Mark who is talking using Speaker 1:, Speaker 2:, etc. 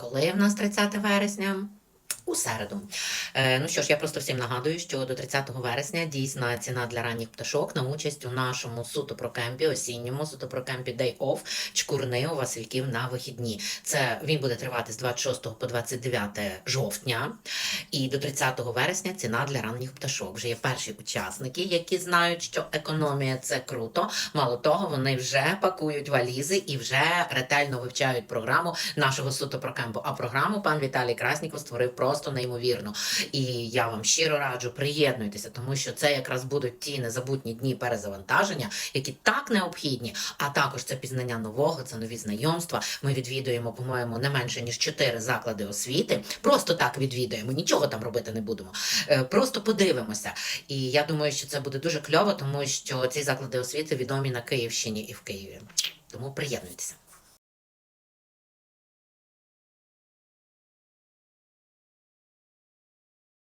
Speaker 1: Коли в нас 30 вересня? У середу. Е, ну що ж, я просто всім нагадую, що до 30 вересня дійсна ціна для ранніх пташок на участь у нашому суто прокемпі, осінньому суто прокемпі Day Off Чкурни у Васильків на вихідні. Це він буде тривати з 26 по 29 жовтня. І до 30 вересня ціна для ранніх пташок. Вже є перші учасники, які знають, що економія це круто. Мало того, вони вже пакують валізи і вже ретельно вивчають програму нашого суто прокемпу. А програму пан Віталій Красніков створив просто неймовірно. І я вам щиро раджу, приєднуйтеся, тому що це якраз будуть ті незабутні дні перезавантаження, які так необхідні. А також це пізнання нового, це нові знайомства. Ми відвідуємо, по-моєму, не менше ніж чотири заклади освіти. Просто так відвідуємо, нічого там робити не будемо. Е, Просто подивимося. І я думаю, що це буде дуже кльово, тому що ці заклади освіти відомі на Київщині і в Києві. Тому приєднуйтеся.